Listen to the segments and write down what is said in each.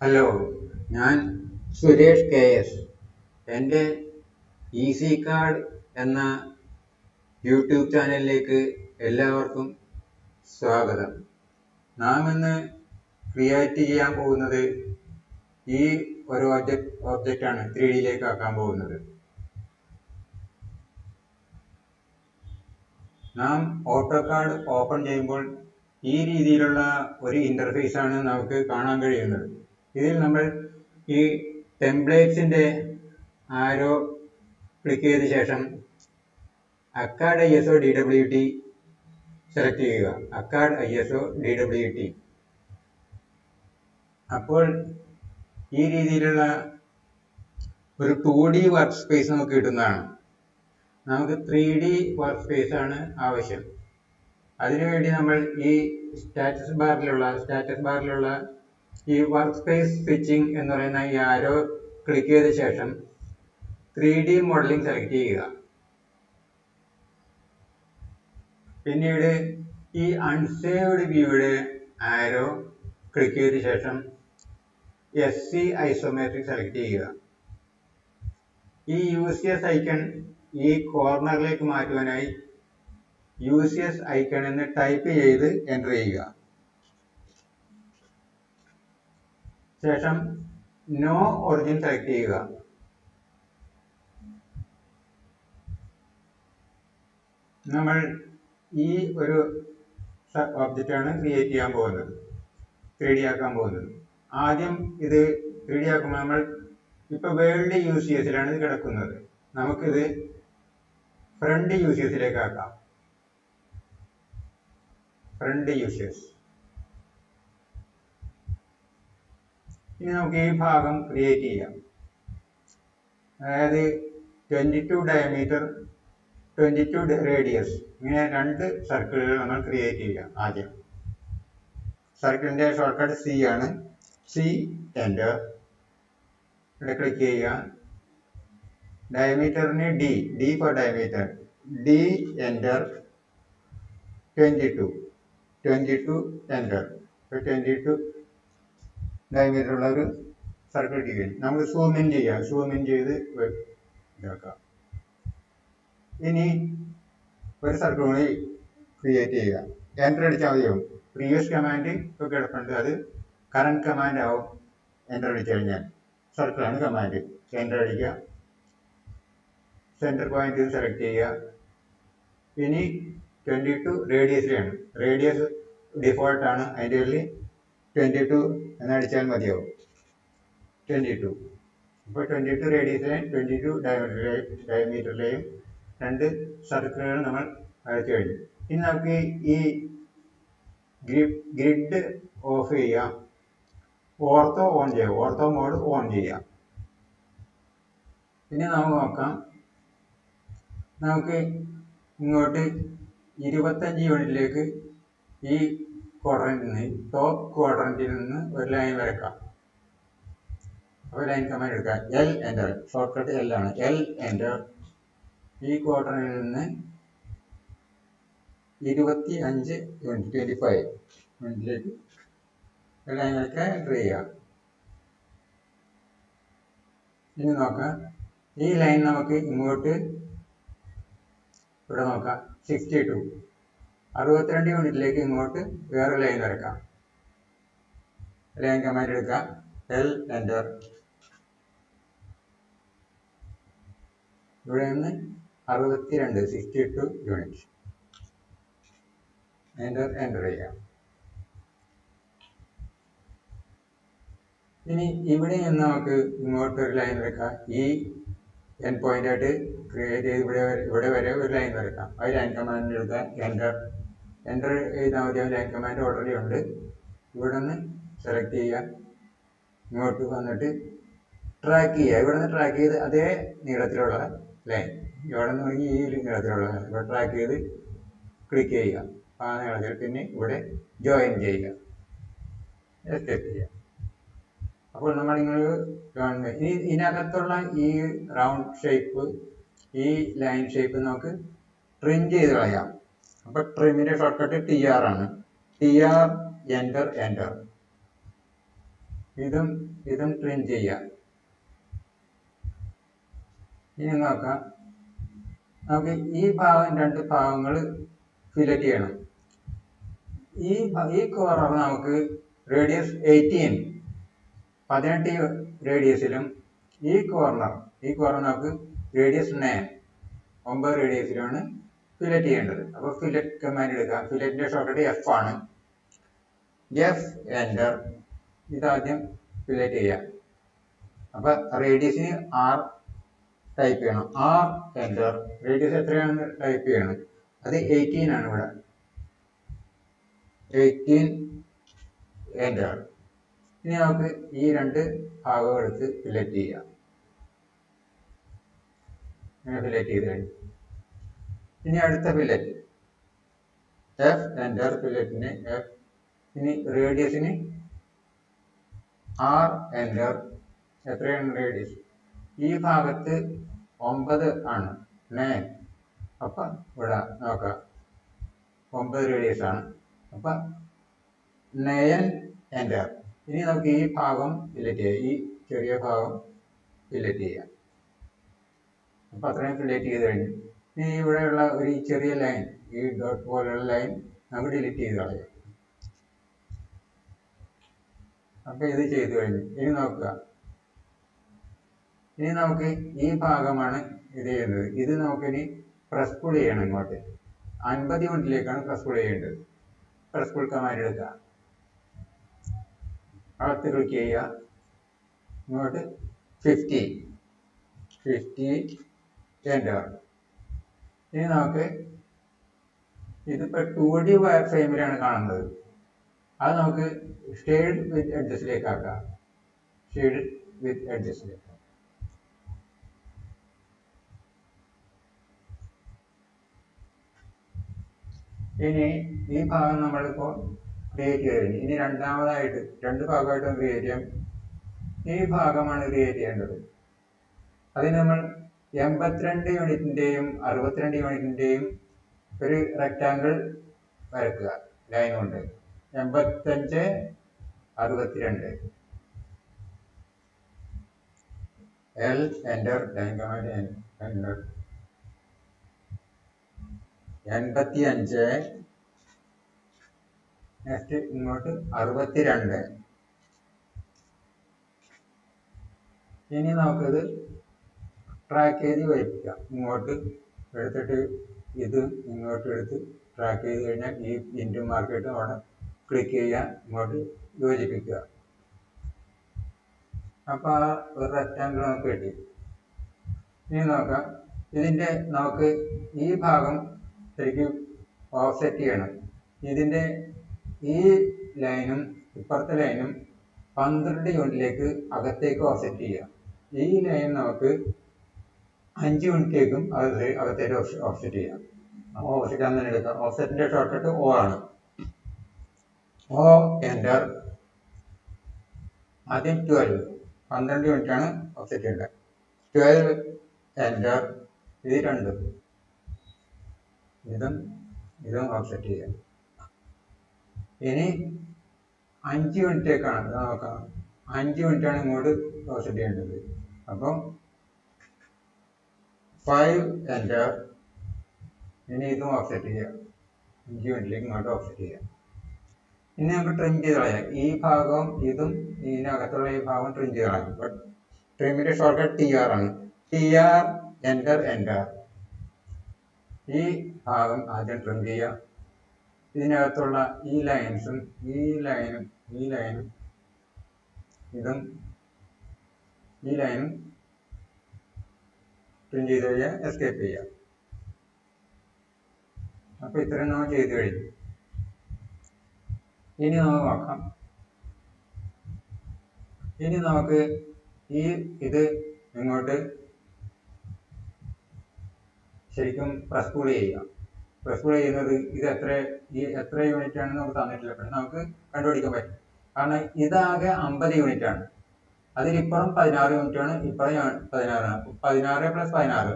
Hello ഞാൻ Suresh K S. എന്റെ E C card എന്ന യൂട്യൂബ് ചാനലിലേക്ക് എല്ലാവർക്കും സ്വാഗതം. നാം ഇന്ന് ക്രിയേറ്റ് ചെയ്യാൻ പോകുന്നത് ഈ ഒരു ഒബ്ജക്റ്റ് ഒബ്ജക്റ്റാണ് ത്രീ ഡിയിലേക്ക് ആക്കാൻ പോകുന്നത്. നാം ഓട്ടോ കാർഡ് ഓപ്പൺ ചെയ്യുമ്പോൾ ഈ രീതിയിലുള്ള ഒരു ഇന്റർഫേസ് ആണ് നമുക്ക് കാണാൻ കഴിയുന്നത്. ഇതിൽ നമ്മൾ ഈ ടെംപ്ലേറ്റ്സിന്റെ ആരോ ക്ലിക്ക് ചെയ്ത ശേഷം acad I S O D W T select ചെയ്യുക. Acad I S O D W T. അപ്പോൾ ഈ രീതിയിലുള്ള ഒരു ടു ഡി വർക്ക് സ്പേസ് നമുക്ക് കിട്ടുന്നതാണ്. നമുക്ക് ത്രീ ഡി വർക്ക് സ്പേസ് ആണ് ആവശ്യം. അതിനുവേണ്ടി നമ്മൾ ഈ സ്റ്റാറ്റസ് ബാറിലുള്ള സ്റ്റാറ്റസ് ബാറിലുള്ള ഈ വർക്ക് സ്പേസ് സ്വിച്ചിങ് എന്ന് പറയുന്ന ഈ ആരോ ക്ലിക്ക് ചെയ്ത ശേഷം ത്രീ ഡി മോഡലിംഗ് സെലക്ട് ചെയ്യുക. പിന്നീട് ഈ അൺസേവ്ഡ് വ്യൂയുടെ ആരോ ക്ലിക്ക് ചെയ്ത ശേഷം എസ് സി ഐസോമെട്രിക് സെലക്ട് ചെയ്യുക. ഈ യു സി എസ് ഐക്കൺ ഈ കോർണറിലേക്ക് മാറ്റുവാനായി യു സി എസ് ഐക്കൺ എന്ന് ടൈപ്പ് ചെയ്ത് എന്റർ ചെയ്യുക. ശേഷം നോ ഒറിജിൻ സെലക്ട് ചെയ്യുക. നമ്മൾ ഈ ഒരു ഒബ്ജക്റ്റ് ആണ് ക്രിയേറ്റ് ചെയ്യാൻ പോകുന്നത്. ത്രീ ആക്കാൻ പോകുന്നത്. ആദ്യം ഇത് ത്രീ ആക്കുമ്പോൾ നമ്മൾ ഇപ്പോൾ വേൾഡ് യു സി എസിലാണ് ഇത് കിടക്കുന്നത്. നമുക്കിത് ഫ്രണ്ട് യു സി എസിലേക്ക് ആക്കാം. ഫ്രണ്ട് യു സി എസ് ഇനി നമുക്ക് ഈ ഭാഗം ക്രിയേറ്റ് ചെയ്യാം. അതായത് twenty two diameter twenty two radius ഇങ്ങനെ രണ്ട് സർക്കിളുകൾ നമ്മൾ ക്രിയേറ്റ് ചെയ്യാം ആദ്യം. സർക്കിളിന്റെ ഷോർട്ട് കട്ട് സി ആണ്. സി എന്റർ ഇവിടെ ക്ലിക്ക് ചെയ്യുക. ഡയമീറ്ററിന് D D for diameter D enter twenty two twenty two enter twenty two diameter ഉള്ള ഒരു സർക്കിൾ ഡിഗ്രി നമുക്ക് സൂം ഇൻ ചെയ്യാം. സൂം ഇൻ ചെയ്ത് ഇതാക്കാം. ഇനി ഒരു സർക്കിൾ കൂടി ക്രിയേറ്റ് ചെയ്യുക. എന്റർ അടിച്ചാൽ മതിയാവും. പ്രീവിയസ് കമാൻഡ് ഇപ്പോൾ കിടപ്പുണ്ട്. അത് കറണ്ട് കമാൻഡ് ആവും. എന്റർ അടിച്ചു കഴിഞ്ഞാൽ സർക്കിളാണ് കമാൻഡ് എന്റർ അടിക്കുക. സെന്റർ പോയിന്റ് സെലക്ട് ചെയ്യുക. ഇനി ട്വന്റി ടു റേഡിയസിലാണ് റേഡിയസ് ഡിഫോൾട്ടാണ് അതിന്റെ ഉള്ളിൽ ട്വന്റി ടു എന്നടിച്ചാൽ മതിയാവും. ട്വന്റി ടു അപ്പോൾ ട്വന്റി ടു റേഡിയസിലെയും ട്വന്റി ടു ഡയമീറ്ററിലെയും രണ്ട് സർക്കിളുകൾ നമ്മൾ വരച്ചു കഴിഞ്ഞു. ഇനി നമുക്ക് ഈ ഗ്രിഡ് ഓഫ് ചെയ്യാം. ഓർത്തോ ഓൺ ചെയ്യാം. ഓർത്തോ മോഡ് ഓൺ ചെയ്യാം. പിന്നെ നമുക്ക് നോക്കാം. നമുക്ക് ഇങ്ങോട്ട് ഇരുപത്തഞ്ച് യൂണിറ്റിലേക്ക് ഈ ക്വാഡ്രന്റിൽ നിന്ന് ടോപ്പ് ക്വാഡ്രന്റിൽ നിന്ന് ഒരു ലൈൻ വരക്കാം അപ്പോൾ ലൈൻ കമാൻഡ് എടുക്കുക L enter shortcut L ആണ്. എൽ എന്റർ ഈ ക്വാഡ്രനിൽ നിന്ന് ഇരുപത്തി അഞ്ച് യൂണിറ്റ് ട്വന്റി ഫൈവ് യൂണിറ്റിലേക്ക് ഒരു ലൈൻ വരയ്ക്കാൻ എന്റർ ചെയ്യുക. ഇനി നോക്കാം. ഈ ലൈൻ നമുക്ക് ഇങ്ങോട്ട് ഇവിടെ നോക്കാം. സിക്സ്റ്റി ടു അറുപത്തിരണ്ട് യൂണിറ്റിലേക്ക് ഇങ്ങോട്ട് വേറെ ലൈൻ വരക്കാം. ലൈൻ കമാൻഡ് എടുക്കാം എൽ എന്റർ ഇവിടെ നിന്ന് അറുപത്തിരണ്ട് sixty two unit. Enter enter ചെയ്യാം. ഇനി ഇവിടെ നിന്ന് നമുക്ക് ഇങ്ങോട്ട് ഒരു ലൈൻ വരക്കാം. ഈ എൻ പോയിന്റ് ആയിട്ട് ക്രിയേറ്റ് ചെയ്ത് ഇവിടെ ഇവിടെ വരെ ഒരു ലൈൻ വരക്കാം. ആ ലൈൻ കമാൻഡ് എടുക്കുക എന്റർ എന്റർ ചെയ്താൽ മതി. ലൈൻ കമാൻഡ് ഓൾറെഡി ഉണ്ട്. ഇവിടെ നിന്ന് സെലക്ട് ചെയ്യുക. ഇങ്ങോട്ട് വന്നിട്ട് ട്രാക്ക് ചെയ്യുക. ഇവിടെ നിന്ന് ട്രാക്ക് ചെയ്ത് അതേ നീളത്തിലുള്ള ലൈൻ ഇവിടെ നിന്ന് തുടങ്ങി ഈ നീളത്തിലുള്ള ലൈൻ ഇവിടെ ട്രാക്ക് ചെയ്ത് ക്ലിക്ക് ചെയ്യുക. ആ നീളത്തിൽ പിന്നെ ഇവിടെ ജോയിൻ ചെയ്യുക. എസ്കേപ്പ് ചെയ്യുക. അപ്പോൾ നമ്മൾ നിങ്ങൾ ഇനി ഇതിനകത്തുള്ള ഈ റൗണ്ട് ഷേപ്പ് ഈ ലൈൻ ഷേപ്പ് നമുക്ക് ട്രിം ചെയ്ത് കളയാം. അപ്പോൾ ട്രിമിന്റെ ഷോർട്ട് കട്ട് ടി ആർ ആണ്. ടി ആർ എന്റർ എന്റർ ഇതും ഇതും ട്രിം ചെയ്യാം. ഇനി നോക്കാം. നമുക്ക് ഈ ഭാഗം രണ്ട് ഭാഗങ്ങൾ ഫിലറ്റ് ചെയ്യണം. ഈ ഈ കോർണർ നമുക്ക് റേഡിയസ് എയ്റ്റീൻ പതിനെട്ട് റേഡിയസിലും ഈ കോർണർ ഈ കോർണർ നമുക്ക് റേഡിയസ് നയൻ ഒമ്പത് റേഡിയസിലാണ് ഫിലറ്റ് ചെയ്യേണ്ടത്. അപ്പോൾ ഫിലറ്റ് കമാൻഡ് എടുക്കുക ഫിലറ്റിന്റെ ഷോർട്ട് എഫ് ആണ്. എഫ് എന്റർ ഇതാദ്യം ഫിലറ്റ് ചെയ്യാം. അപ്പൊ റേഡിയസിന് ആർ ടൈപ്പ് ചെയ്യണം. ആർ എന്റർ റേഡിയസ് എത്രയാണെന്ന് ടൈപ്പ് ചെയ്യണം. അത് എയ്റ്റീൻ ആണ് ഇവിടെ. എയ്റ്റീൻ എന്റർ ഇനി നമുക്ക് ഈ രണ്ട് ഭാഗം എടുത്ത് ഫിലറ്റ് ചെയ്യാം. ഫിലറ്റ് ചെയ്ത് കഴിഞ്ഞു. ഇനി അടുത്ത ഫിലറ്റ് എഫ് എന്റർ ഫിലറ്റിന് എഫ് ഇനി റേഡിയസിന് ആർ എന്റർ എത്രയാണ് റേഡിയസ് ഈ ഭാഗത്ത് ഒമ്പത് ആണ്. നയൻ അപ്പം ഇവിടെ നോക്കാം. ഒമ്പത് റേഡിയസ് ആണ്. അപ്പം നയൻ എന്റർ ഇനി നമുക്ക് ഈ ഭാഗം ഫില്ലറ്റ് ചെയ്യാം. ഈ ചെറിയ ഭാഗം ഫില്ലറ്റ് ചെയ്യാം. അപ്പം അത്രയും ഫില്ലറ്റ് ചെയ്ത് കഴിഞ്ഞു. ഇനി ഇവിടെയുള്ള ഒരു ചെറിയ ലൈൻ ഈ ഡോട്ട് പോലുള്ള ലൈൻ നമുക്ക് ഡിലീറ്റ് ചെയ്ത് കളയാം. അപ്പം ഇത് ചെയ്തു കഴിഞ്ഞു. ഇനി നോക്കുക. ഇനി നമുക്ക് ഈ ഭാഗമാണ് ഇത് ചെയ്യുന്നത്. ഇത് നമുക്കിനി പ്രസ് പുൾ ചെയ്യണം ഇങ്ങോട്ട്. അൻപത് യൂണിറ്റിലേക്കാണ് പ്രസ് പുൾ ചെയ്യേണ്ടത്. പ്രസ് പുൾ കമാൻഡ് എടുക്കുക. അകത്ത് ക്ലിക്ക് ചെയ്യുക. ഇങ്ങോട്ട് ഫിഫ്റ്റി ഫിഫ്റ്റി എന്റർ ഇനി നമുക്ക് ഇതിപ്പോൾ ടു ഡി വയർ ഫ്രെയിമിലാണ് കാണുന്നത്. അത് നമുക്ക് ഷെയ്ഡ് വിത്ത് എഡ്ജസ്റ്റിലേക്ക് ആക്കാം. ഷെയ്ഡ് വിത്ത് എഡ്ജസ്റ്റിലേക്ക് ഇനി ഈ ഭാഗം നമ്മളിപ്പോൾ ക്രിയേറ്റ് ചെയ്ത് കഴിഞ്ഞു. ഇനി രണ്ടാമതായിട്ട് രണ്ട് ഭാഗമായിട്ടും ക്രിയേറ്റ് ചെയ്യാം. ഈ ഭാഗമാണ് ക്രിയേറ്റ് ചെയ്യേണ്ടത്. അതിന് നമ്മൾ എൺപത്തിരണ്ട് യൂണിറ്റിന്റെയും അറുപത്തിരണ്ട് യൂണിറ്റിന്റെയും ഒരു റെക്റ്റാങ്കിൾ വരക്കുക ലൈൻ കൊണ്ട്. എൺപത്തഞ്ച് അറുപത്തിരണ്ട്. L enter line command enter എൺപത്തി അഞ്ച് നെക്സ്റ്റ് ഇങ്ങോട്ട് അറുപത്തിരണ്ട്. ഇനി നമുക്കിത് ട്രാക്ക് ചെയ്ത് വയ്പ്പിക്കാം ഇങ്ങോട്ട് എടുത്തിട്ട് ഇത് ഇങ്ങോട്ട് എടുത്ത് ട്രാക്ക് ചെയ്ത് കഴിഞ്ഞാൽ ഈ ഇന്റു മാർക്കറ്റ് അവിടെ ക്ലിക്ക് ചെയ്യുക ഇങ്ങോട്ട് യോജിപ്പിക്കുക. അപ്പോൾ ആ ഒരു റെക്റ്റാങ്കിൾ നമുക്ക് കിട്ടി. ഇനി നോക്കാം. ഇതിന്റെ നമുക്ക് ഈ ഭാഗം ശരിക്കും ഓഫ്സെറ്റ് ചെയ്യണം. ഇതിന്റെ ഈ ലൈനും ഇപ്പുറത്തെ ലൈനും പന്ത്രണ്ട് യൂണിറ്റിലേക്ക് അകത്തേക്ക് ഓഫ്സെറ്റ് ചെയ്യുക ഈ ലൈൻ നമുക്ക് അഞ്ച് മിനിറ്റേക്കും അത് അകത്തേക്ക് ഓഫ്സെറ്റ് ചെയ്യാം. അപ്പോൾ ഓഫ്സെറ്റ് അങ്ങനെ എടുക്കാം. ഓഫ്സെറ്റിന്റെ ഷോർട്ട് കട്ട് ഓ ആണ്. ഓ എന്റർ ആദ്യം ട്വൽവ് പന്ത്രണ്ട് മിനിറ്റാണ് ഓഫ്സെറ്റ് ചെയ്യേണ്ടത്. ട്വൽവ് എന്റർ ഇത് രണ്ട്. ഇതും ഇതും ഓഫ്സെറ്റ് ചെയ്യാം. ഇനി അഞ്ച് മിനിറ്റേക്കാണ്. നോക്കാം. അഞ്ച് മിനിറ്റാണ് ഇങ്ങോട്ട് ഓഫ്സെറ്റ് ചെയ്യേണ്ടത്. അപ്പം ഫൈവ് എന്റർ ഇനി ഇതും ഓഫ്സെറ്റ് ചെയ്യാം. അഞ്ച് മിനിറ്റിലേക്ക് ഇങ്ങോട്ട് ഓഫ്സെറ്റ് ചെയ്യാം. ഇനി നമുക്ക് ട്രിം ചെയ്ത് കളയാം. ഈ ഭാഗവും ഇതും ഇതിനകത്തുള്ള ഈ ഭാഗം ട്രിം ചെയ്ത് കളയാം. ബട്ട് ട്രിമിന്റെ ഷോർട്ട് ടി ആർ ആണ്. ടി ആർ എന്റർ എന്റർ ഈ ഭാഗം ആദ്യം ട്രിം ചെയ്യാം. ഇതിനകത്തുള്ള ഈ ലൈൻസും ഈ ലൈനും ഈ ലൈനും ഇതും ഈ ലൈനും ട്രിം ചെയ്ത് കഴിഞ്ഞാൽ എസ്കേപ്പ് ചെയ്യാം. അപ്പോൾ ഇത്രയും നമ്മൾ ചെയ്ത് കഴിഞ്ഞു. ഇനി നമുക്ക് നോക്കാം. ഇനി നമുക്ക് ഈ ഇത് ഇങ്ങോട്ട് ശരിക്കും പ്രസ് ചെയ്യാം. പ്രസ് കൂൾ ചെയ്യുന്നത് ഇത് എത്ര ഈ എത്ര യൂണിറ്റ് ആണെന്ന് നമുക്ക് തന്നിട്ടില്ല. പക്ഷെ നമുക്ക് കണ്ടുപിടിക്കാൻ പറ്റും. കാരണം ഇതാകെ അമ്പത് യൂണിറ്റ് ആണ്. അതിലിപ്പുറം പതിനാറ് ആണ് ഇപ്പുറം പതിനാറാണ്. പതിനാറ് പ്ലസ് പതിനാറ്.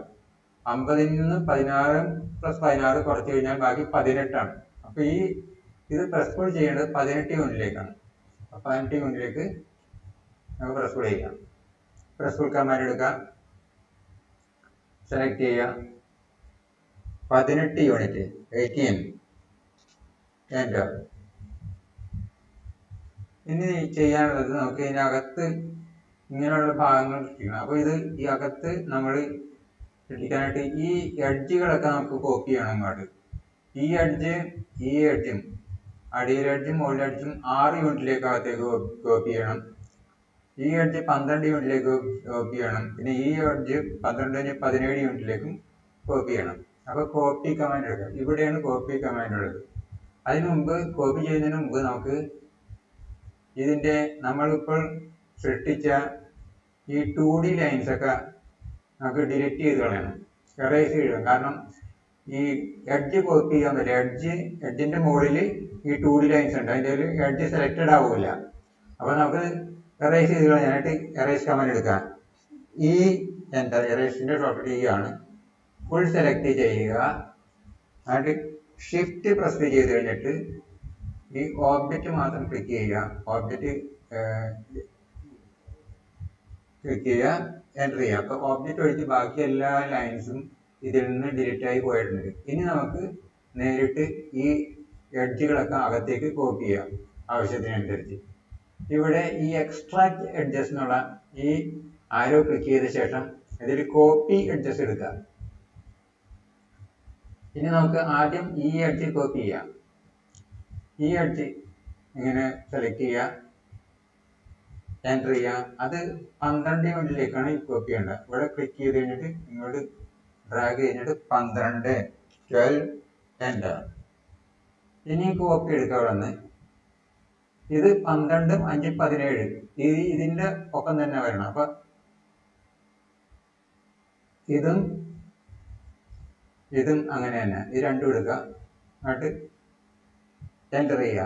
അമ്പതിൽ നിന്ന് പതിനാറ് പ്ലസ് പതിനാറ് കുറച്ച് കഴിഞ്ഞാൽ ബാക്കി പതിനെട്ടാണ്. അപ്പൊ ഈ ഇത് പ്രസ് കൂൾ ചെയ്യേണ്ടത് പതിനെട്ട് യൂണിറ്റിലേക്കാണ് അപ്പൊ പതിനെട്ട് യൂണിറ്റിലേക്ക് നമുക്ക് പ്രസ് പുൾ ചെയ്യാം. പ്രസ് പുൾ കമാൻഡ് എടുക്കാം. സെലക്ട് ചെയ്യുക. പതിനെട്ട് യൂണിറ്റ് എയ്റ്റീൻ എന്റർ ഇനി ചെയ്യാനുള്ളത് നമുക്ക് ഇതിനകത്ത് ഇങ്ങനെയുള്ള ഭാഗങ്ങൾ സൃഷ്ടിക്കണം അപ്പോൾ ഇത് ഈ അകത്ത് നമ്മൾ സൃഷ്ടിക്കാനായിട്ട് ഈ എഡ്ജുകളൊക്കെ നമുക്ക് കോപ്പി ചെയ്യണം ഇങ്ങോട്ട് ഈ എഡ്ജ് ഈ എഡ്ജും അടിയിലെ എഡ്ജും മുകളിലെ എഡ്ജും ആറ് യൂണിറ്റിലേക്ക് അകത്തേക്ക് കോപ്പി ചെയ്യണം. ഈ എഡ്ജ് പന്ത്രണ്ട് യൂണിറ്റിലേക്ക് കോപ്പി ചെയ്യണം. പിന്നെ ഈ എഡ്ജ് പന്ത്രണ്ട് കഴിഞ്ഞ് പതിനേഴ് യൂണിറ്റിലേക്കും കോപ്പി ചെയ്യണം. അപ്പോൾ കോപ്പി കമാൻഡ് എടുക്കുക ഇവിടെയാണ് കോപ്പി കമാൻഡ് ഉള്ളത്. അതിനു മുമ്പ് കോപ്പി ചെയ്യുന്നതിന് മുമ്പ് നമുക്ക് ഇതിന്റെ നമ്മളിപ്പോൾ സൃഷ്ടിച്ച ഈ ടു ഡി ലൈൻസ് ഒക്കെ നമുക്ക് ഡിലീറ്റ് ചെയ്ത് കളയണം. എറേസ് ചെയ്യണം. കാരണം ഈ എഡ്ജ് കോപ്പി ചെയ്യാൻ പറ്റില്ല. എഡ്ജ് എഡ്ജിന്റെ മുകളിൽ ഈ ടു ഡി ലൈൻസ് ഉണ്ട്. അതിന്റെ ഒരു എഡ്ജ് സെലക്റ്റഡ് ആവില്ല അപ്പോൾ നമുക്ക് എറേസ് ചെയ്ത് കളയാനായിട്ട് എറേസ് കമാൻഡ് എടുക്കാം. ഈ എന്താ എറേസിന്റെ ഷോർട്ട് ആണ്. ഫുൾ സെലക്ട് ചെയ്യുക. എന്നിട്ട് ഷിഫ്റ്റ് പ്രസ് ചെയ്ത് കഴിഞ്ഞിട്ട് ഈ ഓബ്ജക്റ്റ് മാത്രം ക്ലിക്ക് ചെയ്യുക. ഓബ്ജക്റ്റ് ക്ലിക്ക് ചെയ്യുക എന്റർ ചെയ്യുക അപ്പോൾ ഓബ്ജക്റ്റ് ഒഴിച്ച് ബാക്കി എല്ലാ ലൈൻസും ഇതിൽ നിന്ന് ഡിലീറ്റ് ആയി പോയിട്ടുണ്ട്. ഇനി നമുക്ക് നേരിട്ട് ഈ എഡ്ജുകളൊക്കെ അകത്തേക്ക് കോപ്പി ചെയ്യാം ആവശ്യത്തിനനുസരിച്ച്. ഇവിടെ ഈ എക്സ്ട്രാക്ട് എഡ്ജസ് എന്നുള്ള ഈ ആരോ ക്ലിക്ക് ചെയ്ത ശേഷം ഇതിൽ കോപ്പി എഡ്ജസ് എടുക്കാം ഇനി നമുക്ക് ആദ്യം ഈ എഡ്ജ് കോപ്പി ചെയ്യാം. ഈ എഡ്ജ് ഇങ്ങനെ സെലക്ട് ചെയ്യുക എന്റർ ചെയ്യുക അത് പന്ത്രണ്ട് മിനിറ്റിലേക്കാണ് ഈ കോപ്പി ചെയ്യേണ്ടത്. ഇവിടെ ക്ലിക്ക് ചെയ്ത് കഴിഞ്ഞിട്ട് ഇങ്ങോട്ട് ഡ്രാഗ് ചെയ്തിട്ട് പന്ത്രണ്ട് ട്വൽവ് എന്റർ ഇനി കോപ്പി എടുക്കുക അവിടെ നിന്ന്. ഇത് പന്ത്രണ്ടും അഞ്ചും പതിനേഴ്. ഇത് ഇതിന്റെ ഒപ്പം തന്നെ വരണം. അപ്പൊ ഇതും ഇതും അങ്ങനെ തന്നെ. ഇത് രണ്ടും എടുക്കുക എന്നിട്ട് എന്റർ ചെയ്യുക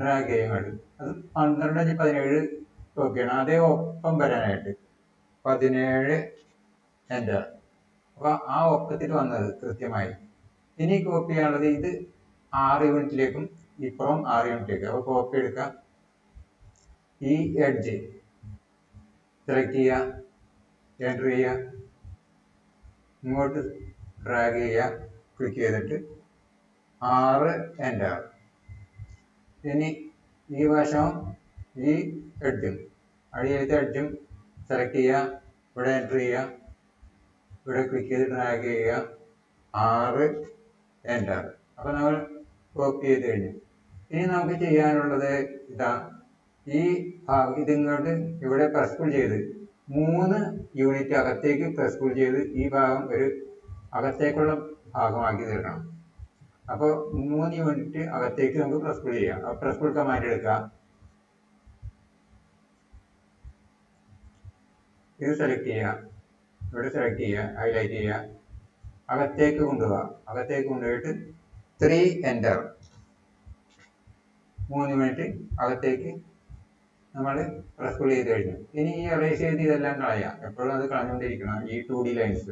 ഡ്രാഗ് ഇങ്ങോട്ട് അത് പന്ത്രണ്ട് അഞ്ച് പതിനേഴ് കോപ്പി അതേ ഒപ്പം വരാനായിട്ട്. പതിനേഴ് എന്റർ അപ്പോൾ ആ ഒപ്പത്തിൽ വന്നത് കൃത്യമായി. ഇനി കോപ്പി ചെയ്യാനുള്ളത് ഇത് ആറ് യൂണിറ്റിലേക്കും ഇപ്പുറം ആറ് യൂണിറ്റിലേക്ക്. അപ്പോൾ കോപ്പി എടുക്കുക. ഈ എഡ്ജ് സെലക്ട് ചെയ്യുക. എന്റർ ചെയ്യുക. ഇങ്ങോട്ട് ഡ്രാഗ് ചെയ്യുക. ക്ലിക്ക് ചെയ്തിട്ട് ആറ് എന്റർ ഇനി ഈ വശം ഈ എഡ്ജും അടിയിലത്തെ എഡ്ജും സെലക്ട് ചെയ്യുക. ഇവിടെ എന്റർ ചെയ്യുക. ഇവിടെ ക്ലിക്ക് ചെയ്ത് ഡ്രാഗ് ചെയ്യുക. ആറ് എന്റർ അപ്പോൾ നമ്മൾ കോപ്പി ചെയ്ത് കഴിഞ്ഞു. ഇനി നമുക്ക് ചെയ്യാനുള്ളത് ഇതാ. ഈ ഇതിങ്ങോട്ട് ഇവിടെ പ്രസ് പുൾ ചെയ്ത് മൂന്ന് യൂണിറ്റ് അകത്തേക്ക് പ്രസ് പുൾ ചെയ്ത് ഈ ഭാഗം ഒരു അകത്തേക്കുള്ള ഭാഗമാക്കി തീർക്കണം. അപ്പോൾ മൂന്ന് യൂണിറ്റ് അകത്തേക്ക് നമുക്ക് പ്രസ് പുൾ ചെയ്യാം. പ്രസ് പുൾ കമാൻഡ് എടുക്കുക. ഇത് സെലക്ട് ചെയ്യുക. ഇവിടെ സെലക്ട് ചെയ്യുക ഹൈലൈറ്റ് ചെയ്യുക. അകത്തേക്ക് കൊണ്ടുപോവുക അകത്തേക്ക് കൊണ്ടുപോയിട്ട് ത്രീ എന്റർ മൂന്ന് മിനിറ്റ് അകത്തേക്ക് നമ്മൾ പ്രസ് പുൾ ചെയ്ത് കഴിഞ്ഞു. ഇനി ഈ എറേസ് ചെയ്ത് ഇതെല്ലാം കളയാം. എപ്പോഴും അത് കളഞ്ഞുകൊണ്ടിരിക്കണം. ഈ ടു ഡി ലൈൻസ്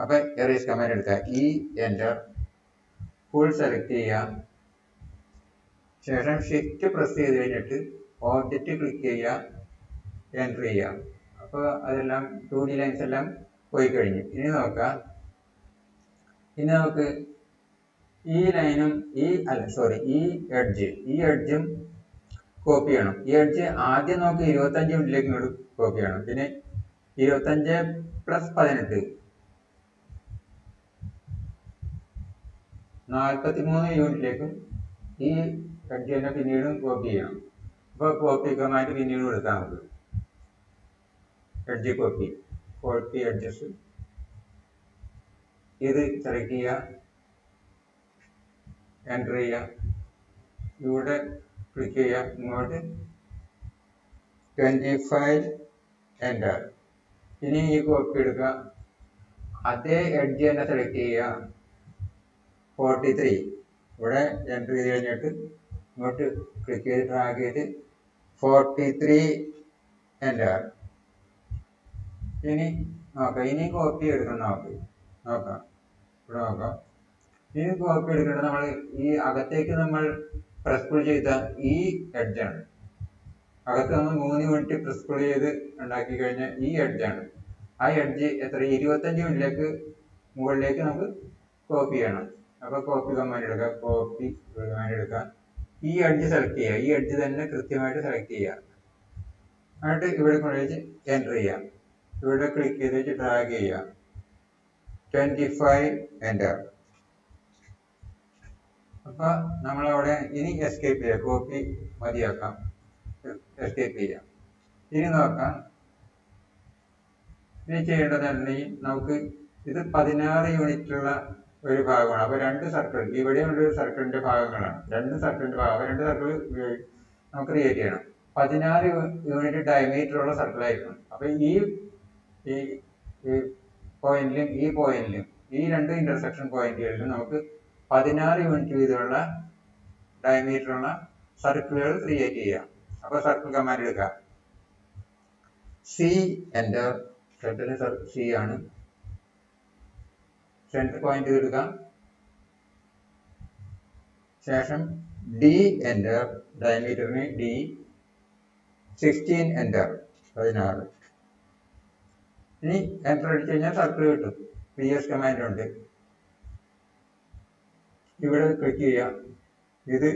അപ്പൊ എറേസ് കമാൻഡ് എടുക്കുക. ഈ എന്റർ ഫുൾ സെലക്ട് ചെയ്യുക ശേഷം ഷിഫ്റ്റ് പ്രസ് ചെയ്ത് കഴിഞ്ഞിട്ട് ഓബ്ജക്റ്റ് ക്ലിക്ക് ചെയ്യുക എന്റർ ചെയ്യുക അപ്പോൾ അതെല്ലാം ടു ഡി ലൈൻസ് എല്ലാം പോയി കഴിഞ്ഞു. ഇനി നോക്കാം. ഇനി നമുക്ക് ഈ ലൈനും ഈ അല്ല സോറി ഈ എഡ്ജ് ഈ എഡ്ജും കോപ്പി ചെയ്യണം. ഈ എഡ്ജ് ആദ്യം നമുക്ക് ഇരുപത്തഞ്ച് മിനിറ്റിലേക്ക് ഇങ്ങോട്ട് കോപ്പി ചെയ്യണം. പിന്നെ ഇരുപത്തഞ്ച് പ്ലസ് പതിനെട്ട് നാൽപ്പത്തി മൂന്ന് യൂണിറ്റിലേക്കും ഈ എഡ്ജ് തന്നെ പിന്നീടും കോപ്പി ചെയ്യണം. അപ്പോൾ കോപ്പി കമാൻഡ് പിന്നീട് കൊടുക്കാം നമുക്ക് എഡ്ജ് കോപ്പി കോപ്പി അഡ്ജസ്റ്റ് ഇത് സെലക്ട് ചെയ്യുക എന്റർ ചെയ്യുക ഇവിടെ ക്ലിക്ക് ചെയ്യുക ഇങ്ങോട്ട്. ട്വന്റി ഫൈവ് എന്റർ ഇനി ഈ കോപ്പി എടുക്കുക. അതേ എഡ്ജ് തന്നെ സെലക്ട് ചെയ്യുക ഫോർട്ടി ത്രീ. ഇവിടെ എന്റർ ചെയ്ത് കഴിഞ്ഞിട്ട് ഇങ്ങോട്ട് ക്ലിക്ക് ചെയ്ത് ഡ്രാഗ് ചെയ്ത് ഫോർട്ടി ത്രീ എന്റർ ഇനി നോക്കാം. ഇനി കോപ്പി എടുക്കണം നമുക്ക്. നോക്കാം. ഇവിടെ നോക്കാം. ഇനി കോപ്പി എടുക്കേണ്ടത് നമ്മൾ ഈ അകത്തേക്ക് നമ്മൾ പ്രസ് പുൾ ചെയ്ത ഈ എഡ്ജാണ് അകത്ത് നമ്മൾ മൂന്ന് മിനിറ്റ് പ്രസ് പുൾ ചെയ്ത് ഉണ്ടാക്കി കഴിഞ്ഞാൽ ഈ എഡ്ജാണ് ആ എഡ്ജ് എത്ര? ഇരുപത്തഞ്ച് മിനിറ്റിലേക്ക് മുകളിലേക്ക് നമുക്ക് കോപ്പി ചെയ്യണം. അപ്പോൾ കോപ്പി കമാൻഡ് എടുക്കുക കോപ്പി കമാൻഡ് എടുക്കുക ഈ അഡ്ജ് സെലക്ട് ചെയ്യുക. ഈ അഡ്ജ് തന്നെ കൃത്യമായിട്ട് സെലക്ട് ചെയ്യുക. എന്നിട്ട് ഇവിടെ കൊണ്ടുവച്ച് എന്റർ ചെയ്യാം ഇവിടെ ക്ലിക്ക് ചെയ്ത് വെച്ച് ഡ്രാഗ് ചെയ്യാം ട്വന്റി ഫൈവ് എന്റർ അപ്പോൾ നമ്മളവിടെ ഇനി എസ്കേപ്പ് ചെയ്യാം കോപ്പി മതിയാക്കാം. എസ്കേപ്പ് ചെയ്യാം ഇനി നോക്കാം. ഇനി ചെയ്യേണ്ടതല്ലെങ്കിൽ നമുക്ക് ഇത് പതിനാറ് യൂണിറ്റുള്ള ഒരു ഭാഗമാണ്. അപ്പോൾ രണ്ട് സർക്കിൾ ഇവിടെ ഒരു സർക്കിളിന്റെ ഭാഗങ്ങളാണ്. രണ്ട് സർക്കിളിന്റെ ഭാഗം രണ്ട് സർക്കിൾ നമുക്ക് ക്രിയേറ്റ് ചെയ്യണം. പതിനാറ് യൂണിറ്റ് ഡയമീറ്റർ ഉള്ള സർക്കിൾ ആയിരിക്കണം. അപ്പോൾ ഈ ഈ പോയിന്റിലും ഈ പോയിന്റിലും ഈ രണ്ട് ഇന്റർസെക്ഷൻ പോയിന്റുകളിലും നമുക്ക് പതിനാറ് യൂണിറ്റ് വീതമുള്ള ഡയമീറ്റർ ഉള്ള സർക്കിളുകൾ ക്രിയേറ്റ് ചെയ്യാം. അപ്പോൾ സർക്കിൾ കമാൻഡ് എടുക്കുക സി എന്റെ സർക്കിൾ സി ആണ്. സെന്റർ പോയിന്റ് എടുക്കാം. ശേഷം ഡി എന്റർ ഡയമീറ്ററിന് ഡി സിക്സ്റ്റീൻ എന്റർ പതിനാറ്. ഇനി എന്റർ അടിച്ചു കഴിഞ്ഞാൽ സർക്കിൾ കിട്ടും. പി എസ് കമാൻഡ് ഉണ്ട്. ഇവിടെ ക്ലിക്ക് ചെയ്യാം. ഇത്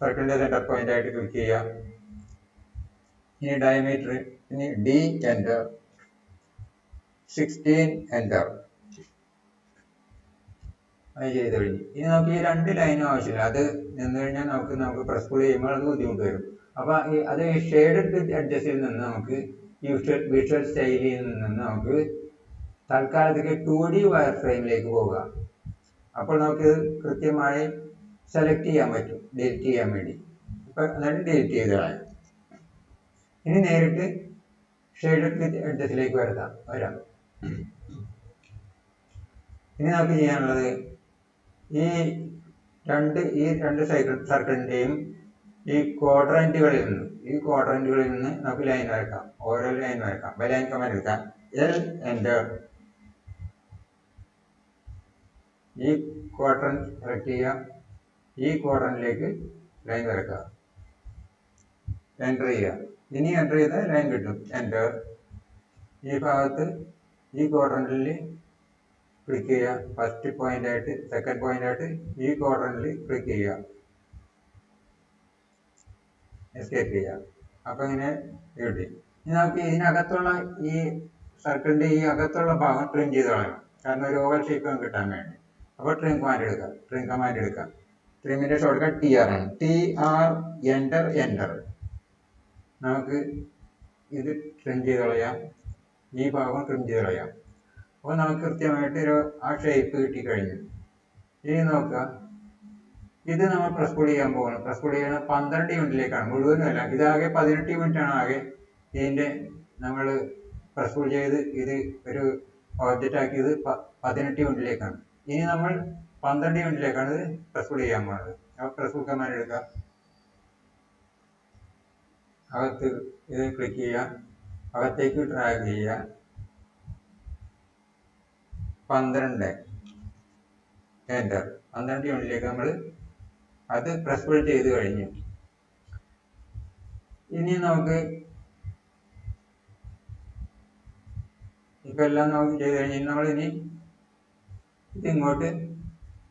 സർക്കിളിന്റെ സെന്റർ പോയിന്റ് ആയിട്ട് ക്ലിക്ക് ചെയ്യാം. ഇനി ഡയമീറ്റർ ഇനി ഡി എന്റർ സിക്സ്റ്റീൻ എന്റർ ചെയ്ത് കഴിഞ്ഞു. ഇനി നമുക്ക് ഈ രണ്ട് ലൈനും ആവശ്യമില്ല. അത് നിന്ന് കഴിഞ്ഞാൽ നമുക്ക് നമുക്ക് പ്രസ് പുൾ ചെയ്യുമ്പോൾ അത് ബുദ്ധിമുട്ട് വരും. അപ്പോൾ അത് ഷെയ്ഡ് അഡ്ജസ്റ്റിൽ നിന്ന് നമുക്ക് വിഷ്വൽ വിഷ്വൽ സ്റ്റൈലിൽ നിന്ന് നമുക്ക് തൽക്കാലത്തേക്ക് ടു ഡി വയർ ഫ്രെയിമിലേക്ക് പോവുക. അപ്പോൾ നമുക്ക് കൃത്യമായി സെലക്ട് ചെയ്യാൻ പറ്റും. ഡിലീറ്റ് ചെയ്യാൻ വേണ്ടി. ഇപ്പം എന്നിട്ട് ഡിലീറ്റ് ചെയ്ത് കളയാം. ഇനി നേരിട്ട് ഷെയ്ഡ് അഡ്ജസ്റ്റിലേക്ക് വരുത്താം. വരാം. ഇനി നമുക്ക് ചെയ്യാനുള്ളത് ഈ രണ്ട് ഈ രണ്ട് സൈക്കിൾ സർക്കിളിന്റെയും ഈ ക്വാഡ്രന്റുകളിൽ നിന്ന് ഈ ക്വാഡ്രന്റുകളിൽ നിന്ന് നമുക്ക് ലൈൻ വരക്കാം. ഓരോ ലൈൻ വരക്കാം. ബൈ ലൈൻ കമാൻഡ് എടുക്കാം. എൽ എന്റർ ഈ ക്വാഡ്രൻ സെലക്ട് ചെയ്യാം ഈ ക്വാഡ്രനിലേക്ക് ലൈൻ വരക്കുക. എന്റർ ചെയ്യുക. ഇനി എന്റർ ചെയ്താൽ ലൈൻ കിട്ടും. എന്റർ ഈ ഭാഗത്ത് ഈ ക്വാഡ്രന്റിൽ ക്ലിക്ക് ചെയ്യുക. ഫസ്റ്റ് പോയിന്റ് ആയിട്ട് സെക്കൻഡ് പോയിന്റ് ആയിട്ട് ഈ ക്വാഡ്രന്റിൽ ക്ലിക്ക് ചെയ്യുക. എസ്കേപ്പ് ചെയ്യുക. അപ്പോൾ ഇങ്ങനെ കിട്ടി. ഇനി നമുക്ക് ഇതിനകത്തുള്ള ഈ സർക്കിളിന്റെ ഈ അകത്തുള്ള ഭാഗം ട്രിം ചെയ്ത് കളയണം കാരണം ഒരു ഓവൽ ഷേപ്പ് കിട്ടാൻ വേണ്ടി. അപ്പോൾ ട്രിം കമാൻഡ് എടുക്കുക. ട്രിം കമാൻഡ് എടുക്കുക. ട്രിമിന്റെ ഷോർട്ട് കട്ട് ടി ആർ ആണ്. ടി ആർ എന്റർ എന്റർ നമുക്ക് ഇത് ട്രിം ചെയ്ത് കളയാം. ഈ ഭാഗം ട്രിം ചെയ്ത് കളയാം. അപ്പോൾ നമുക്ക് കൃത്യമായിട്ട് ഒരു ആ ഷേപ്പ് കിട്ടിക്കഴിഞ്ഞു. ഇനി നോക്കുക. ഇത് നമ്മൾ പ്രസ് പുൾ ചെയ്യാൻ പോകണം പ്രസ് പുൾ ചെയ്യുന്നത് പന്ത്രണ്ട് യൂണിറ്റിലേക്കാണ് മുഴുവനുമല്ല. ഇതാകെ പതിനെട്ട് യൂണിറ്റ് ആണ്. ആകെ ഇതിന്റെ നമ്മൾ പ്രസ് ചെയ്ത് ഇത് ഒരു ഓബ്ജക്റ്റ് ആക്കിയത് പതിനെട്ട് യൂണിറ്റിലേക്കാണ് ഇനി നമ്മൾ പന്ത്രണ്ട് യൂണിറ്റിലേക്കാണ് ഇത് പ്രസ് ചെയ്യാൻ പോകുന്നത് അപ്പോൾ പ്രസ് പുൾ കമാൻഡ് എടുക്കുക. അകത്ത് ഇത് ക്ലിക്ക് ചെയ്യുക. അകത്തേക്ക് ഡ്രാഗ് ചെയ്യുക. പന്ത്രണ്ട്. എന്റർ പന്ത്രണ്ട് യൂണിറ്റിലേക്ക് നമ്മൾ അത് പ്രസ് പുൾ ചെയ്ത് കഴിഞ്ഞു. ഇനി നമുക്ക് ഇപ്പം എല്ലാം നമുക്ക് ചെയ്ത് നമ്മൾ ഇനി ഇതിങ്ങോട്ട്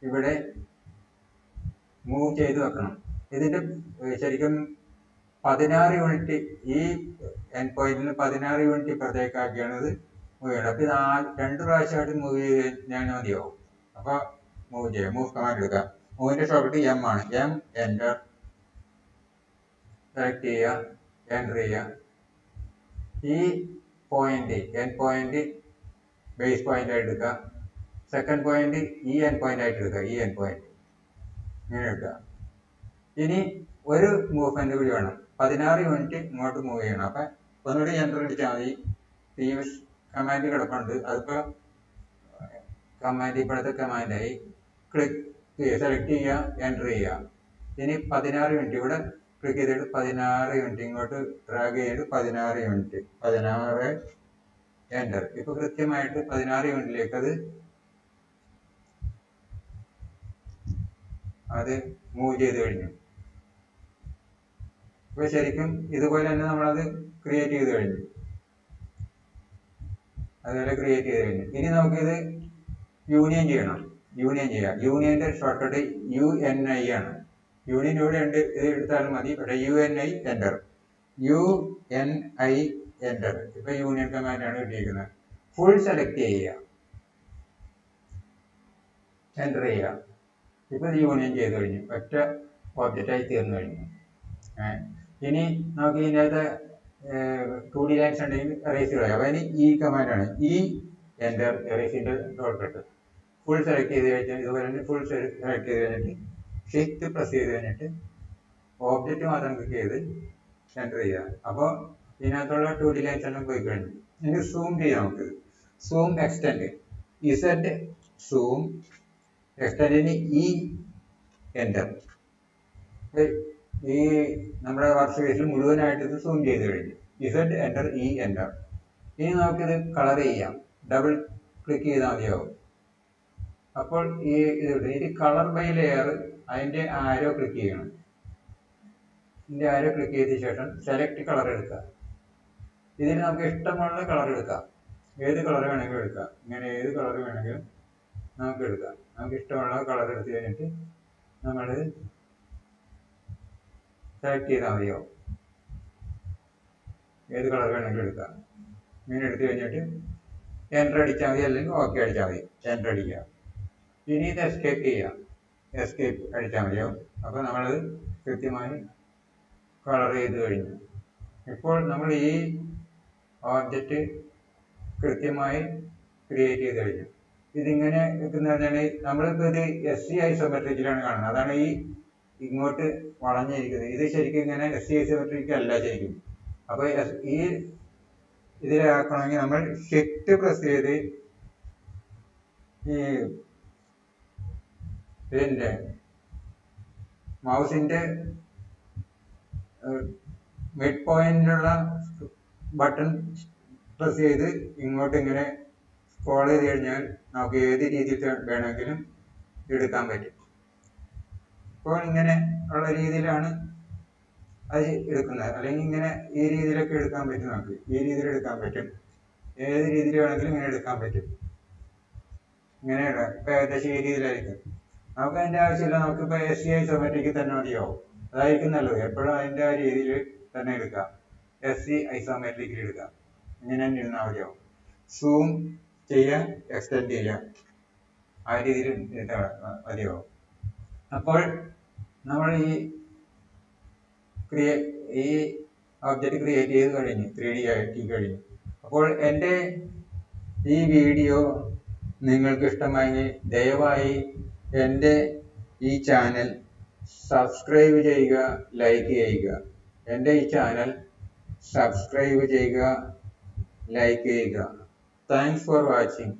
ഇവിടെ മൂവ് ചെയ്ത് വെക്കണം. ഇതിന്റെ ശരിക്കും പതിനാറ് യൂണിറ്റ് ഈ എൻ പോയിന്റിൽ നിന്ന് പതിനാറ് യൂണിറ്റ് ഇപ്പുറത്തേക്കാക്കിയാണ് അപ്പോൾ ഇത് രണ്ട് പ്രാവശ്യമായിട്ട് മൂവ് കഴിഞ്ഞാൽ മതിയാവും. അപ്പോൾ മൂവ് ചെയ്യാം. മൂവ് കമാൻഡ് എടുക്കാം. മൂവിന്റെ ഷോർട്ട് എം ആണ്. എം എന്റർ സെലക്ട് ചെയ്യുക. എന്റർ ചെയ്യുക. ഈ point end point base point ആയിട്ട് എടുക്കുക. സെക്കൻഡ് പോയിന്റ് ഇ എൻ പോയിന്റ് ആയിട്ട് എടുക്കുക. ഇ എൻ പോയിന്റ് ഇങ്ങനെ എടുക്കുക. ഇനി ഒരു മൂവ്മെന്റ് കൂടി വേണം. പതിനാറ് യൂണിറ്റ് ഇങ്ങോട്ട് മൂവ് ചെയ്യണം. അപ്പം ഒന്നുകൂടി എന്റർ അടിച്ചാൽ മതി. കമാൻഡ് കിടപ്പുണ്ട്. അതിപ്പോൾ കമാൻഡ് ഇപ്പോഴത്തെ കമാൻഡായി ക്ലിക്ക് സെലക്ട് ചെയ്യുക എന്റർ ചെയ്യുക ഇനി പതിനാറ് മിനിറ്റ് ഇവിടെ ക്ലിക്ക് ചെയ്തിട്ട് പതിനാറ് മിനിറ്റ് ഇങ്ങോട്ട് ഡ്രാഗ് ചെയ്തിട്ട് പതിനാറ് മിനിറ്റ് പതിനാറ് എന്റർ ഇപ്പൊ കൃത്യമായിട്ട് പതിനാറ് മിനിറ്റിലേക്ക് അത് അത് മൂവ് ചെയ്ത് കഴിഞ്ഞു. ഇപ്പൊ ശരിക്കും ഇതുപോലെ തന്നെ നമ്മളത് ക്രിയേറ്റ് ചെയ്ത് കഴിഞ്ഞു. അതുപോലെ ക്രിയേറ്റ് ചെയ്ത് കഴിഞ്ഞു ഇനി നമുക്കിത് യൂണിയൻ ചെയ്യണം. യൂണിയൻ ചെയ്യാം. യൂണിയന്റെ ഷോർട്ട്കട്ട് യു എൻ ഐ ആണ്. യൂണിയൻ ഇവിടെ ഉണ്ട്. ഇത് എടുത്താലും മതി. പക്ഷേ U N I enter U N I enter ഇപ്പൊ യൂണിയൻ ആണ് കിട്ടിയിരിക്കുന്നത്. ഫുൾ സെലക്ട് ചെയ്യുക. എന്റർ ചെയ്യുക. ഇപ്പൊ ഇത് യൂണിയൻ ചെയ്ത് കഴിഞ്ഞു. ഒറ്റ ഓബ്ജക്റ്റായി തീർന്നു കഴിഞ്ഞു. ഇനി നമുക്ക് ഇതിനകത്ത് ടു ഡി ലൈൻസ് ഉണ്ടെങ്കിൽ എറേസ് കളയാം അപ്പോൾ അതിന് ഈ കമാൻഡാണ് ഈ എന്റർ എറേസിന്റെ ഷോർട്ട്കട്ട് ഫുൾ സെലക്ട് ചെയ്ത് കഴിഞ്ഞാൽ ഇതുപോലെ തന്നെ ഫുൾ സെലക്ട് ചെയ്ത് കഴിഞ്ഞിട്ട് ഷിഫ്റ്റ് പ്രസ് ചെയ്ത് കഴിഞ്ഞിട്ട് ഓബ്ജക്റ്റ് മാത്രം ക്ലിക്ക് ചെയ്ത് എന്റർ ചെയ്യുക. അപ്പോൾ ഇതിനകത്തുള്ള ടു ഡി ലൈൻസ് എല്ലാം പോയി കഴിഞ്ഞു. ഇനി സൂം ചെയ്യാം നമുക്ക്. സൂം എക്സ്റ്റെൻഡ് ഇസഡ് സൂം എക്സ്റ്റെൻഡിന് ഇ എന്റർ ഈ നമ്മുടെ വർക്ക് സ്പേസിൽ മുഴുവനായിട്ട് ഇത് സൂം ചെയ്ത് കഴിഞ്ഞു. ഇസഡ് എന്റർ ഇ എന്റർ ഇനി നമുക്കിത് കളർ ചെയ്യാം. ഡബിൾ ക്ലിക്ക് ചെയ്താൽ മതിയാവും. അപ്പോൾ ഈ ഇത് ഇത് കളർ ബൈ ലെയർ അതിന്റെ ആരോ ക്ലിക്ക് ചെയ്യണം. ഇതിന്റെ ആരോ ക്ലിക്ക് ചെയ്ത ശേഷം സെലക്ട് കളർ എടുക്കുക. ഇതിൽ നമുക്ക് ഇഷ്ടമുള്ള കളർ എടുക്കാം. ഏത് കളർ വേണമെങ്കിലും എടുക്കാം. ഇങ്ങനെ ഏത് കളർ വേണമെങ്കിലും നമുക്ക് എടുക്കാം. നമുക്ക് ഇഷ്ടമുള്ള കളർ എടുത്ത് കഴിഞ്ഞിട്ട് നമ്മൾ സെലക്ട് ചെയ്താൽ മതിയാവും. ഏത് കളർ വേണമെങ്കിലും എടുക്കാം. ഇങ്ങനെ എടുത്തു കഴിഞ്ഞിട്ട് എന്റർ അടിച്ചാൽ മതി അല്ലെങ്കിൽ ഓക്കെ അടിച്ചാൽ മതി. എന്റർ അടിക്കുക. ഇനി ഇത് എസ്കേപ്പ് ചെയ്യാം. എസ്കേപ്പ് അടിച്ചാൽ മതിയാവും. അപ്പോൾ നമ്മളത് കൃത്യമായി കളർ ചെയ്ത് കഴിഞ്ഞു. ഇപ്പോൾ നമ്മൾ ഈ ഓബ്ജക്റ്റ് കൃത്യമായി ക്രിയേറ്റ് ചെയ്ത് കഴിഞ്ഞു. ഇതിങ്ങനെ വെക്കുന്നതാണ് നമ്മളിപ്പോൾ ഇത് എസ് സി ഐസോമെട്രിക്കിലാണ് കാണുന്നത്. അതാണ് ഈ ഇങ്ങോട്ട് വളഞ്ഞിരിക്കുന്നത്. ഇത് ശരിക്കും ഇങ്ങനെ എസ് സി ഐസോമെട്രിക് അല്ല ശരിക്കും. അപ്പോൾ ഈ ഇതിലാക്കണമെങ്കിൽ നമ്മൾ ഷിഫ്റ്റ് പ്രസ് ചെയ്ത് ഈ ഇതിന്റെ മിഡ് പോയിന്റിലുള്ള ബട്ടൺ പ്രസ് ചെയ്ത് ഇങ്ങോട്ട് ഇങ്ങനെ സ്ക്രോൾ ചെയ്ത് കഴിഞ്ഞാൽ നമുക്ക് ഏത് രീതിയിൽ വേണമെങ്കിലും എടുക്കാൻ പറ്റും. ഇപ്പോൾ ഇങ്ങനെ ഉള്ള രീതിയിലാണ് അത് എടുക്കുന്നത്. അല്ലെങ്കിൽ ഇങ്ങനെ ഈ രീതിയിലൊക്കെ എടുക്കാൻ പറ്റും നമുക്ക്. ഈ രീതിയിൽ എടുക്കാൻ പറ്റും. ഏത് രീതിയിൽ വേണമെങ്കിലും ഇങ്ങനെ എടുക്കാൻ പറ്റും. ഇങ്ങനെ ഇപ്പം ഏകദേശം ഈ രീതിയിലായിരിക്കും. നമുക്ക് അതിന്റെ ആവശ്യമില്ല. നമുക്കിപ്പോൾ എസ് സി ഐ സൊമാറ്റിക്ക് തന്നെ മതിയാവും. അതായിരിക്കും നല്ലത്. എപ്പോഴും അതിന്റെ ആ രീതിയിൽ തന്നെ എടുക്കാം. എസ് സി ഐസോമാറ്റിക്കിൽ എടുക്കാം. ഇങ്ങനെ തന്നെ ഇരുന്നാൽ മതിയാവും. സൂം ചെയ്യാം എക്സ്റ്റെൻഡ് ചെയ്യാം. ആ രീതിയിൽ മതിയാവും. അപ്പോൾ നമ്മൾ ഈ ക്രിയേ ഈ ഒബ്ജക്റ്റ് ക്രിയേറ്റ് ചെയ്ത് കഴിഞ്ഞു ത്രീ ഡി ആക്കി കഴിഞ്ഞു. അപ്പോൾ എന്റെ ഈ വീഡിയോ നിങ്ങൾക്ക് ഇഷ്ടമായി ദയവായി എന്റെ ഈ ചാനൽ സബ്സ്ക്രൈബ് ചെയ്യുക ലൈക്ക് ചെയ്യുക. എന്റെ ഈ ചാനൽ സബ്സ്ക്രൈബ് ചെയ്യുക ലൈക്ക് ചെയ്യുക. Thanks for watching